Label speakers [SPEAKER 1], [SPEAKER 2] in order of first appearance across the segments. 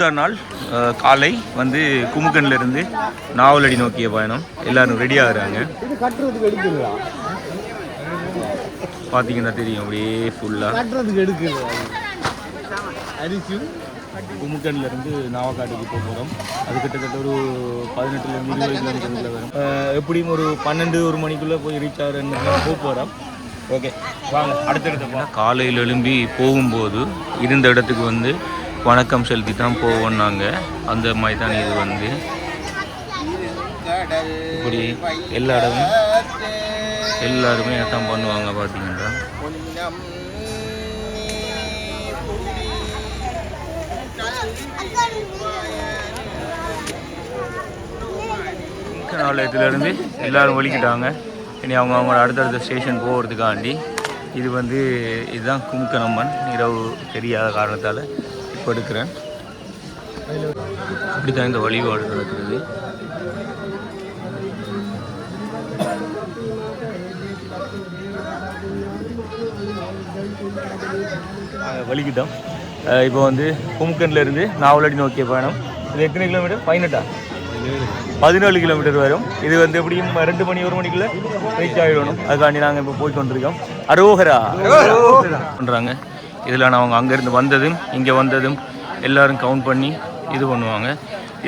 [SPEAKER 1] மூன்றாம் நாள் காலை வந்து குமுக்கன்ல இருந்து நாவலடி நோக்கிய பயணம். எல்லாரும் ரெடி ஆகுறாங்க பார்த்தீங்கன்னா தெரியும் அப்படியே ஃபுல்லாக
[SPEAKER 2] கட்டுறதுக்கு எடுக்குது அரிசி
[SPEAKER 1] குமுக்கன்ல இருந்து நாவக்காட்டுக்கு போக போகிறோம். அது கிட்டத்தட்ட ஒரு பதினெட்டுலேருந்து இருபது கிலோமீட்டருக்குள்ள வரும். எப்படியும் ஒரு பன்னெண்டு ஒரு மணிக்குள்ளே போய் ரீச் ஆகிறேன்னு போக போகிறோம் ஓகே வாங்க அடுத்தடுத்த காலையில் எழும்பி போகும்போது இருந்த இடத்துக்கு வந்து வணக்கம் செலுத்தி தான் போவோம் நாங்கள் அந்த மாதிரி தான் இது வந்து. இப்படி எல்லா இடமும் எல்லாருமே அதான் பண்ணுவாங்க பார்த்தீங்கன்னா நாளையத்துலேருந்து எல்லோரும் ஒழிக்கிட்டாங்க இனி அவங்க அவங்களோட அடுத்தடுத்த ஸ்டேஷன் போகிறதுக்காண்டி இது வந்து இதுதான் கும்கனம்மன் இரவு தெரியாத காரணத்தால் இப்போ எடுக்கிறேன் இப்படி தான் இந்த வழிபாடு நடக்கிறது. வலிக்கிட்டோம் இப்போ வந்து கும்கன்ல இருந்து நாவலடி நோக்கிய பயணம். இது எத்தனை கிலோமீட்டர் பதினெட்டா? பதினேழு கிலோமீட்டர் வரும். இது வந்து எப்படியும் ரெண்டு மணி ஒரு மணிக்குள்ள ரீச் ஆகிடணும் அதுக்காண்டி நாங்கள் இப்போ போய் கொண்டிருக்கோம் அரோகரா. பண்ணுறாங்க இதில் அவங்க அங்கேருந்து வந்ததும் இங்கே வந்ததும் எல்லாரும் கவுண்ட் பண்ணி இது பண்ணுவாங்க.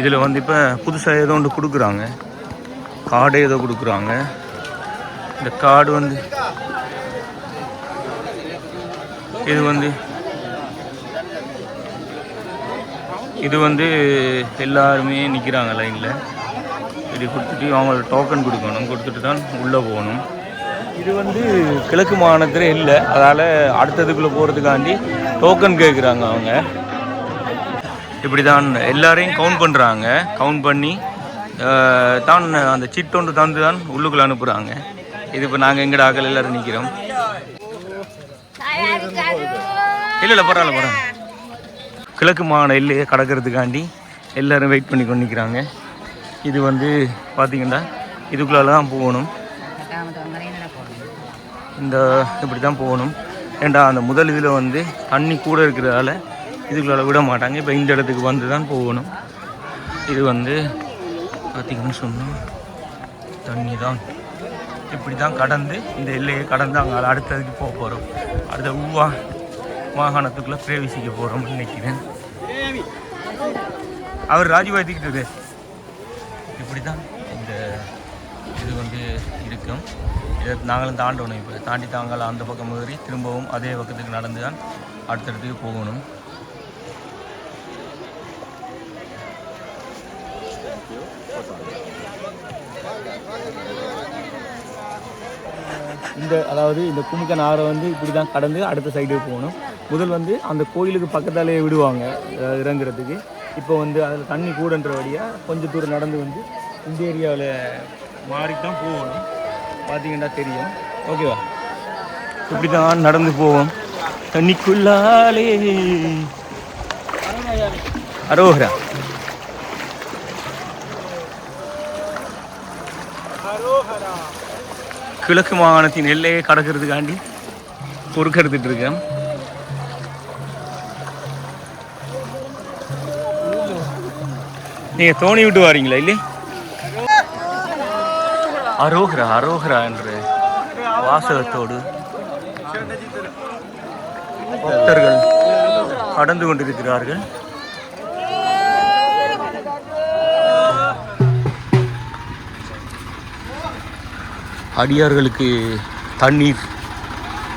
[SPEAKER 1] இதில் வந்து இப்போ புதுசாக ஏதோ ஒன்று கொடுக்குறாங்க. கார்டு ஏதோ கொடுக்குறாங்க. இந்த கார்டு வந்து இது வந்து இது வந்து எல்லாருமே நிற்கிறாங்க லைனில் இப்படி கொடுத்துட்டு அவங்களுக்கு டோக்கன் கொடுக்கணும். கொடுத்துட்டு தான் உள்ளே போகணும். இது வந்து கிழக்கு மாகாணத்தில் இல்லை. அதால் அடுத்ததுக்குள்ளே போகிறதுக்காண்டி டோக்கன் கேட்குறாங்க அவங்க. இப்படி தான் எல்லாரையும் கவுண்ட் பண்ணுறாங்க கவுண்ட் பண்ணி தான் அந்த சிட்டொண்டு தந்து தான் உள்ளுக்குள்ளே அனுப்புகிறாங்க இது இப்போ நாங்கள் எங்கட ஆக்கள் எல்லோரும் நிற்கிறோம் இல்லை இல்லை பரவாயில்ல பரவாயில்ல. கிழக்கு மாகாண எல்லையை கடக்கிறதுக்காண்டி எல்லோரும் வெயிட் பண்ணி கொண்டு நிற்கிறாங்க இது வந்து பார்த்தீங்கன்னா இதுக்குள்ளால தான் போகணும் இந்த இப்படி தான் போகணும். ஏண்டா அந்த முதல் இதில் வந்து தண்ணி கூட இருக்கிறதால இதுக்குள்ளால விட மாட்டாங்க. இப்போ இந்த இடத்துக்கு வந்து தான் போகணும். இது வந்து பார்த்திங்கன்னு சொன்னால் தண்ணி தான் இப்படி தான் கடந்து இந்த எல்லையை கடந்து அங்கே அடுத்ததுக்கு போக போகிறோம் அடுத்த ஊவா மாகாணத்துக்குள்ளே பிரவேசிக்க போகிறோம்னு நினைக்கிறேன். அவர் ராஜீவாய் தூக்கிட்டு இப்படி தான் இந்த இது வந்து இருக்கும். இதை நாங்களும் தாண்டணும் இப்போ. தாண்டி தாங்கள் அந்த பக்கம் ஏறி திரும்பவும் அதே பக்கத்துக்கு நடந்து தான் அடுத்தடுத்துக்கு போகணும். இந்த அதாவது இந்த குமுக்கன் ஆறை வந்து இப்படி தான் கடந்து அடுத்த சைடுக்கு போகணும். முதல் வந்து அந்த கோயிலுக்கு பக்கத்தாலே விடுவாங்க இறங்குறதுக்கு. இப்போ வந்து அதில் தண்ணி கூடன்ற வழியாக கொஞ்சம் தூரம் நடந்து வந்து இந்த ஏரியாவில் மாறி தான் போகணும். பார்த்தீங்கன்னா தெரியும். ஓகேவா? இப்படி தான் நடந்து போவோம். தண்ணிக்குள்ளாலே. அரோஹரா கிழக்கு மாகாணத்தின் எல்லையை கடக்கிறதுக்காண்டி பொறுக்கெடுத்துட்டு இருக்கேன். நீங்க தோணி விட்டு வாரீங்களா இல்லை அரோகரா அரோகரா என்று வாசகத்தோடு பக்தர்கள் கடந்து கொண்டிருக்கிறார்கள். அடியார்களுக்கு தண்ணீர்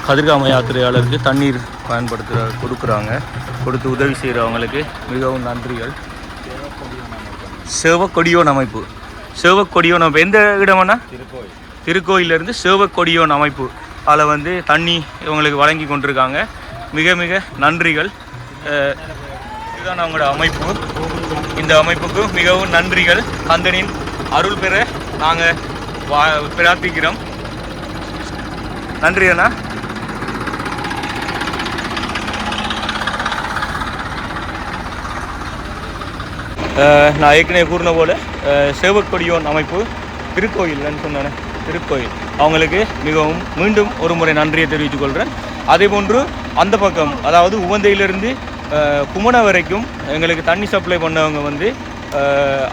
[SPEAKER 1] கதிர்காம யாத்திரையாளருக்கு தண்ணீர் பயன்படுத்துகிற கொடுக்குறாங்க. கொடுத்து உதவி செய்கிறவங்களுக்கு மிகவும் நன்றிகள். சிவக்கொடியோன் அமைப்பு. சிவக்கொடியோன் அமைப்பு. எந்த இடம்னா திருக்கோயிலிருந்து சிவக்கொடியோன் அமைப்பு. அதில் வந்து தண்ணி இவங்களுக்கு வழங்கி கொண்டிருக்காங்க. மிக மிக நன்றிகள். இதுதான் அவங்களோட அமைப்பு. இந்த அமைப்புக்கு மிகவும் நன்றிகள். கந்தனின் அருள் பெற நாங்கள் வா பிரார்த்திக்கிறோம். நன்றி அண்ணா. நான் ஏற்கனவே கூறின போல சேவக்கொடியோன் அமைப்பு திருக்கோயில்னு சொன்னேன் திருக்கோயில். அவங்களுக்கு மிகவும் மீண்டும் ஒரு முறை நன்றியை தெரிவித்துக் கொள்கிறேன் அதே போன்று அந்த பக்கம் அதாவது உவந்தையிலிருந்து குமண வரைக்கும் எங்களுக்கு தண்ணி சப்ளை பண்ணவங்க வந்து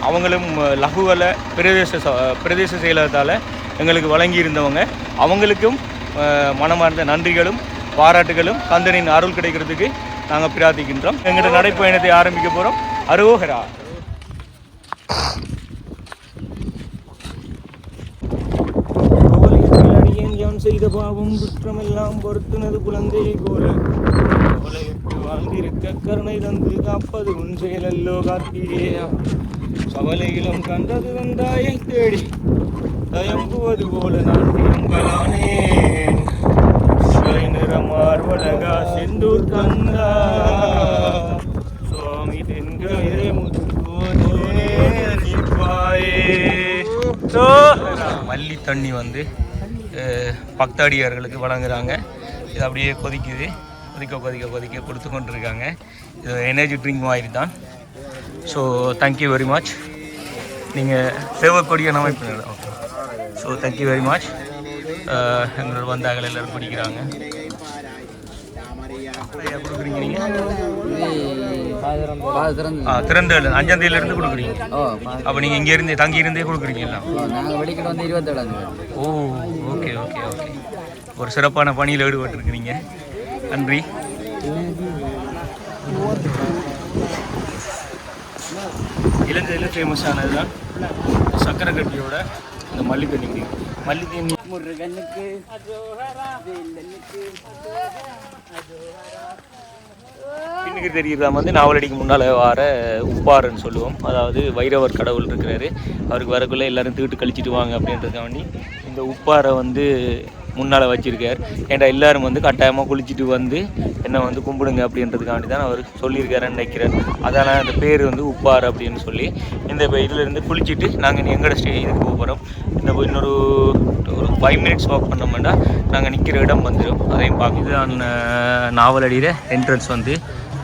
[SPEAKER 1] அவங்களும் லகுவல பிரதேச ச- பிரதேச செயலகத்தால் எங்களுக்கு வழங்கியிருந்தவங்க. அவங்களுக்கும் மனமார்ந்த நன்றிகளும் பாராட்டுகளும் கந்தனின் அருள் கிடைக்கிறதுக்கு நாங்கள் பிரார்த்திக்கின்றோம். எங்களோட நடைப்பயணத்தை ஆரம்பிக்க போகிறோம் அரோகரா. கோவலயத்தில் செய்த பாவம் குற்றமெல்லாம் பொறுத்துனது குழந்தையை போல. கோவலயத்து வாழ்ந்திருக்க கருணை தந்து காப்பது உன் செயலல்லோ கார்த்திகேயா சவலையிலும் கண்டது வந்தாயை தேடி தயம்புவது போல நான் திரும்பலானேன் சிலை நிறமார்வலகா செந்தூர் தந்தா. மல்லி தண்ணி வந்து பக்தாடியார்களுக்கு வழங்குறாங்க. இது அப்படியே கொதிக்குது. கொதிக்க கொதிக்க கொதிக்க கொடுத்து கொண்டிருக்காங்க. இது எனர்ஜி ட்ரிங்க் மாதிரி தான் ஸோ தேங்க்யூ வெரி மச் நீங்கள் சேவக்கூடிய அமைப்பு okay so thank you very much எங்களோட வந்தார்கள் எல்லோரும் குடிக்கிறாங்க. கொடுக்குறீங்க நீங்கள் திறந்த அஞ்சாம் கொடுக்குறீங்க.
[SPEAKER 3] ஓ
[SPEAKER 1] அப்போ நீங்கள் இங்கேருந்து தங்கி இருந்தே கொடுக்குறீங்க எல்லாம்.
[SPEAKER 3] நாங்கள் வெளிக்கிட்டு வந்து இருபத்தேழாம் தேதி.
[SPEAKER 1] Oh okay okay okay. ஒரு சிறப்பான பணியில் ஈடுபட்டிருக்கிறீங்க. நன்றி. இலங்கையில் ஃபேமஸானது தான் சக்கரை கட்டியோட இந்த மல்லி தண்ணி குடிக்கும் மல்லி தண்ணி
[SPEAKER 3] முருகனுக்கு
[SPEAKER 1] பின்னுக்கு தெரிகிறதா வந்து நாவலடிக்கு முன்னால் வர உப்பாருன்னு சொல்லுவோம். அதாவது வைரவர் கடவுள் இருக்கிறாரு. அவருக்கு வரக்குள்ளே எல்லோரும் தீட்டு கழிச்சிட்டு வாங்க அப்படின்றதுக்காண்டி இந்த உப்பாரை வந்து முன்னால் வச்சுருக்கார். ஏன்டா எல்லோரும் வந்து கட்டாயமாக குளிச்சுட்டு வந்து என்னை வந்து கும்பிடுங்க அப்படின்றதுக்காண்டி தான் அவர் சொல்லியிருக்காருன்னு நினைக்கிறேன். அதனால் அந்த பேர் வந்து உப்பார் அப்படின்னு சொல்லி இந்த இதுலேருந்து குளிச்சுட்டு நாங்கள் எங்கட ஸ்டே இதுக்கு போக போகிறோம் இந்த இன்னொரு ஒரு ஃபைவ் மினிட்ஸ் வாக் பண்ணோம்னா நாங்கள் நிற்கிற இடம் வந்துடும் அதையும் பார்க்க இதுதான் நாவல் நாவலடியில் என்ட்ரன்ஸ் வந்து.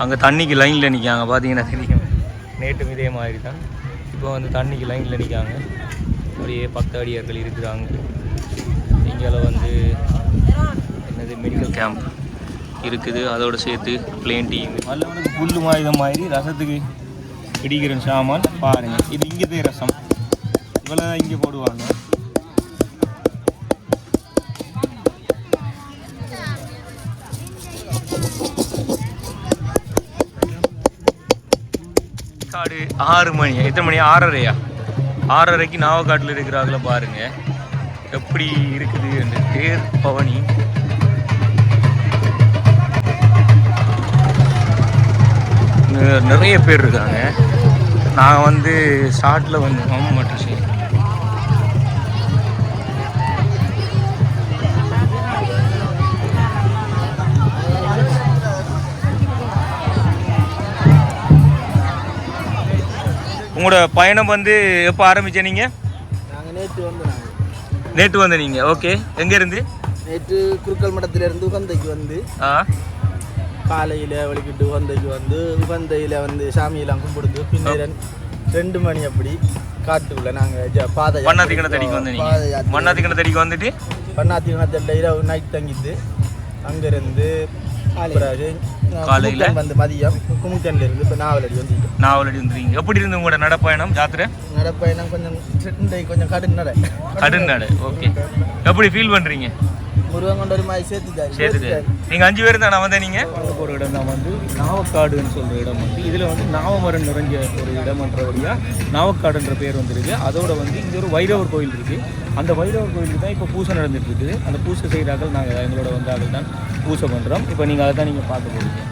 [SPEAKER 1] அங்கே தண்ணிக்கு லைனில் நிற்காங்க பார்த்தீங்கன்னா தெரியும். நேற்றும் இதே மாதிரி தான் இப்போ வந்து தண்ணிக்கு லைனில் நிற்காங்க அப்படியே பக்தாடியார்கள் இருக்கிறாங்க. இங்கே வந்து என்னது மெடிக்கல் கேம்ப் இருக்குது. அதோட சேர்த்து பிளேன் டீ மல்லவனுக்கு புல்லு மாயுதம் மாதிரி ரசத்துக்கு பிடிக்கிற சாமான் பாருங்க. இது இங்கதே ரசம். இவ்வளோ தான் இங்கே போடுவாங்க. காடு ஆறு மணி எத்தனை மணி? ஆறரையா? ஆறரைக்கு நாவக்காட்டில் இருக்கிறாங்கள பாருங்க. எப்படி இருக்குது அந்த தேர் பவனி. நிறைய பேர் இருக்காங்க. நான் வந்து ஷார்ட்டில் வந்து ஆமாம் மட்டும் சரி உங்களோட பயணம் வந்து எப்போ ஆரம்பிச்ச நீங்கள்
[SPEAKER 3] நாங்கள் நேற்று வந்து நாங்கள்
[SPEAKER 1] நேற்று வந்த நீங்கள் ஓகே எங்கேருந்து
[SPEAKER 3] நேற்று குருக்கல் மடத்திலிருந்து உகந்தைக்கு வந்து. காலையில் வெளிக்கிட்டு உகந்தைக்கு வந்து உகந்தையில் வந்து சாமியெல்லாம் கும்பிடுது. பின்னர் ரெண்டு மணி அப்படி காட்டுக்குள்ள நாங்கள் பாதை
[SPEAKER 1] மண்ணாத்தி கிணத்தடிக்கு வந்து நீங்கள் மண்ணாத்தி கிணத்தடிக்கு வந்துட்டு?
[SPEAKER 3] பண்ணாத்தி கிணத்துல இரவு நைட் தங்கிட்டு அங்கேருந்து பிறகு
[SPEAKER 1] காலையில?
[SPEAKER 3] வந்து மதியம் குமுக்கன்ல இருந்து இப்போ நாவலடி வந்துட்டோம்
[SPEAKER 1] நாவலடி வந்துருக்கீங்க. எப்படி இருந்து உங்களோட நடப்பயணம் ஜாத்திரை
[SPEAKER 3] நடப்பயணம் கொஞ்சம் கொஞ்சம் கடும் நட
[SPEAKER 1] கடும் நடு ஓகே. எப்படி ஃபீல் பண்ணுறீங்க
[SPEAKER 3] முருகன் கொண்டு ஒரு மாதிரி சேர்த்துட்டாரு.
[SPEAKER 1] நீங்கள் அஞ்சு பேர் தானே வந்தேன் நீங்கள் ஒரு இடம் தான் வந்து நாவக்காடுன்னு சொல்கிற இடம் வந்து. இதில் வந்து நாவமரம் நிறைஞ்ச ஒரு இடம்ன்றபடியாக நாவக்காடுன்ற பேர் வந்திருக்கு. அதோட வந்து இங்கே ஒரு வைரவர் கோயில் இருக்குது அந்த வைரவர் கோயிலுக்கு தான் இப்போ பூசை நடந்துட்டு இருக்குது அந்த பூசை செய்கிறார்கள் நாங்கள் எங்களோட வந்து அதை தான் பூசை பண்ணுறோம் இப்போ நீங்கள் அதை தான் நீங்கள் பார்க்க போகிறீங்க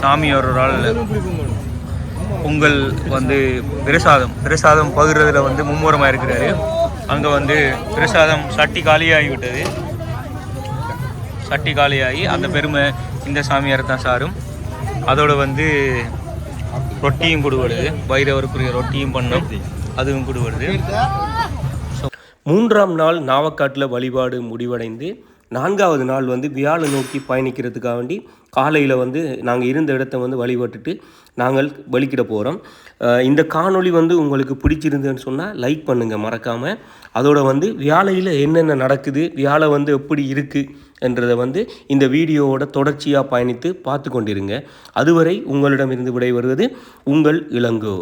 [SPEAKER 4] சாமி ஒரு நாள் பொங்கல் வந்து பிரசாதம் பிரசாதம் பகிர்றதுல வந்து மும்முரமாக இருக்கிறாரு. அங்கே வந்து பிரசாதம் சட்டி காலியாகி விட்டது சட்டி காலியாகி அந்த பெருமை இந்த சாமியார் தான் சாரும். அதோட வந்து ரொட்டியும் கொடுபடுது. பைரவருக்குரிய ரொட்டியும் பண்ணோம். அதுவும் கொடுபடுது.
[SPEAKER 1] மூன்றாம் நாள் நாவக்காட்டில் வழிபாடு முடிவடைந்து நான்காவது நாள் வந்து வியாழை நோக்கி பயணிக்கிறதுக்காக வேண்டி காலையில் வந்து நாங்கள் இருந்த இடத்த வந்து வழிபட்டுட்டு நாங்கள் வலிக்கிட போகிறோம் இந்த காணொளி வந்து உங்களுக்கு பிடிச்சிருந்ததுன்னு சொன்னால் லைக் பண்ணுங்கள் மறக்காமல் அதோட வந்து வியாழையில் என்னென்ன நடக்குது வியாழை வந்து எப்படி இருக்குது என்றதை வந்து இந்த வீடியோவோட தொடர்ச்சியாக பயணித்து பார்த்து கொண்டிருங்க. அதுவரை உங்களிடமிருந்து விடைபெறுவது உங்கள் இளங்கோ.